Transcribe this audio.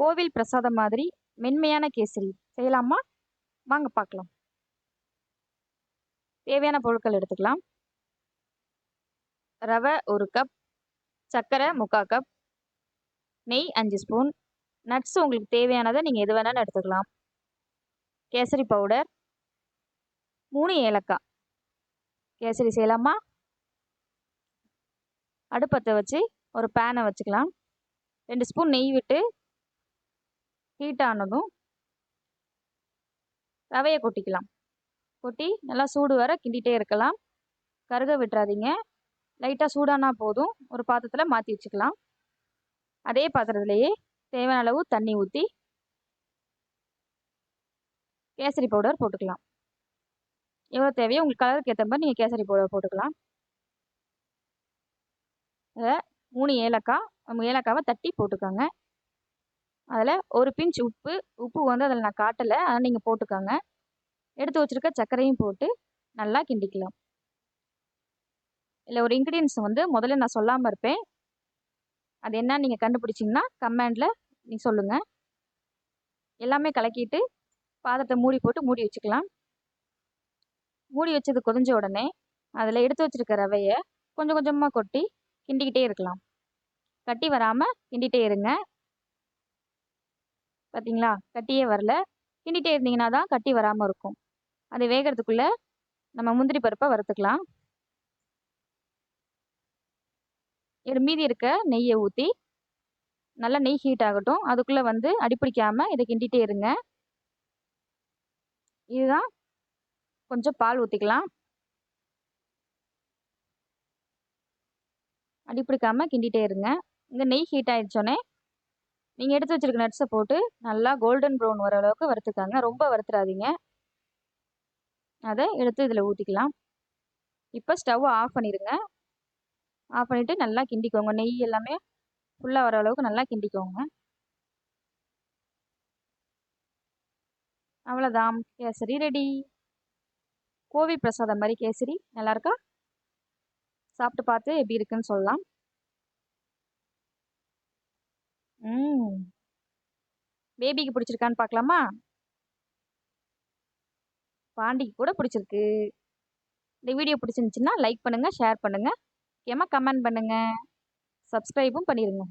கோவில் பிரசாதம் மாதிரி மென்மையான கேசரி. செய்யலாமா? வாங்க பார்க்கலாம். தேவையான பொருட்கள் எடுத்துக்கலாம். ரவை ஒரு கப் சர்க்கரை முக்கா கப் நெய் அஞ்சு ஸ்பூன். நட்ஸ் உங்களுக்கு தேவையானதை நீங்கள் எது வேணாலும் எடுத்துக்கலாம். கேசரி பவுடர் மூணு ஏலக்காய். கேசரி செய்யலாமா? அடுப்பத்தை வச்சு ஒரு பேனை வச்சுக்கலாம். ரெண்டு ஸ்பூன் நெய் விட்டு ஹீட் ஆனதும் ரவையை கொட்டிக்கலாம். கொட்டி நல்லா சூடு வர கிண்டிகிட்டே இருக்கலாம். கருக விட்டுறாதீங்க. லைட்டாக சூடானா போதும். ஒரு பாத்திரத்தில் மாற்றி வச்சுக்கலாம். அதே பாத்திரத்துலேயே தேவையான அளவு தண்ணி ஊற்றி கேசரி பவுடர் போட்டுக்கலாம். எவ்வளோ தேவையோ உங்களுக்கு கலருக்கு ஏற்ற மாதிரி நீங்கள் கேசரி பவுடர் போட்டுக்கலாம். அதில் மூணு ஏலக்காய் ஏலக்காவை தட்டி போட்டுக்கோங்க. அதில் ஒரு பிஞ்ச் உப்பு உப்பு வந்து அதில் நான் காட்டலை. அதை நீங்கள் போட்டுக்கோங்க. எடுத்து வச்சுருக்க சர்க்கரையும் போட்டு நல்லா கிண்டிக்கலாம். இல்லை ஒரு இன்க்ரீடியன்ஸ் வந்து முதல்ல நான் சொல்லாமல் இருப்பேன். அது என்ன நீங்கள் கண்டுபிடிச்சிங்கன்னா கமெண்டில் நீ சொல்லுங்கள் எல்லாமே கலக்கிட்டு பாத்திரத்தை மூடி போட்டு மூடி வச்சுக்கலாம். மூடி வச்சது கொதிஞ்ச உடனே அதில் எடுத்து வச்சுருக்க ரவையை கொஞ்சம் கொஞ்சமாக கொட்டி கிண்டிக்கிட்டே இருக்கலாம். கட்டி வராமல் கிண்டிகிட்டே இருங்க. பார்த்தீங்களா கட்டியே வரல. கிண்டிகிட்டே இருந்தீங்கன்னா தான் கட்டி வராமல் இருக்கும். அது வேகிறதுக்குள்ளே நம்ம முந்திரி பருப்பை வறுத்துக்கலாம். மீதி இருக்க நெய்யை ஊற்றி நல்லா நெய் ஹீட் ஆகட்டும். அதுக்குள்ளே வந்து அடிப்பிடிக்காமல் இதை கிண்டிகிட்டே இருங்க. இதுதான் கொஞ்சம் பால் ஊற்றிக்கலாம் அடிப்பிடிக்காமல் கிண்டிகிட்டே இருங்க. இங்கே நெய் ஹீட் ஆகிடுச்சோன்னே நீங்கள் எடுத்து வச்சுருக்க நட்ஸை போட்டு நல்லா கோல்டன் ப்ரௌன் வர அளவுக்கு வறுத்துக்காங்க. ரொம்ப வறுத்துறாதீங்க. அதை எடுத்து இதில் ஊற்றிக்கலாம் இப்போ ஸ்டவ் ஆஃப் பண்ணிடுங்க ஆஃப் பண்ணிவிட்டு நல்லா கிண்டிக்கோங்க. நெய் எல்லாமே ஃபுல்லாக வர அளவுக்கு நல்லா கிண்டிக்கோங்க. அவ்வளோதான் கேசரி ரெடி கோவி பிரசாதம் மாதிரி கேசரி. நல்லாயிருக்கா சாப்பிட்டு பார்த்து எப்படி இருக்குன்னு சொல்லலாம். ம் பேபிக்கு பிடிச்சிருக்கான்னு பார்க்கலாமா பாண்டிக்கு கூட பிடிச்சிருக்கு. இந்த வீடியோ பிடிச்சிருந்துச்சின்னா லைக் பண்ணுங்கள் ஷேர் பண்ணுங்கள் முக்கியமாக கமெண்ட் பண்ணுங்கள் சப்ஸ்கிரைபும் பண்ணிடுங்க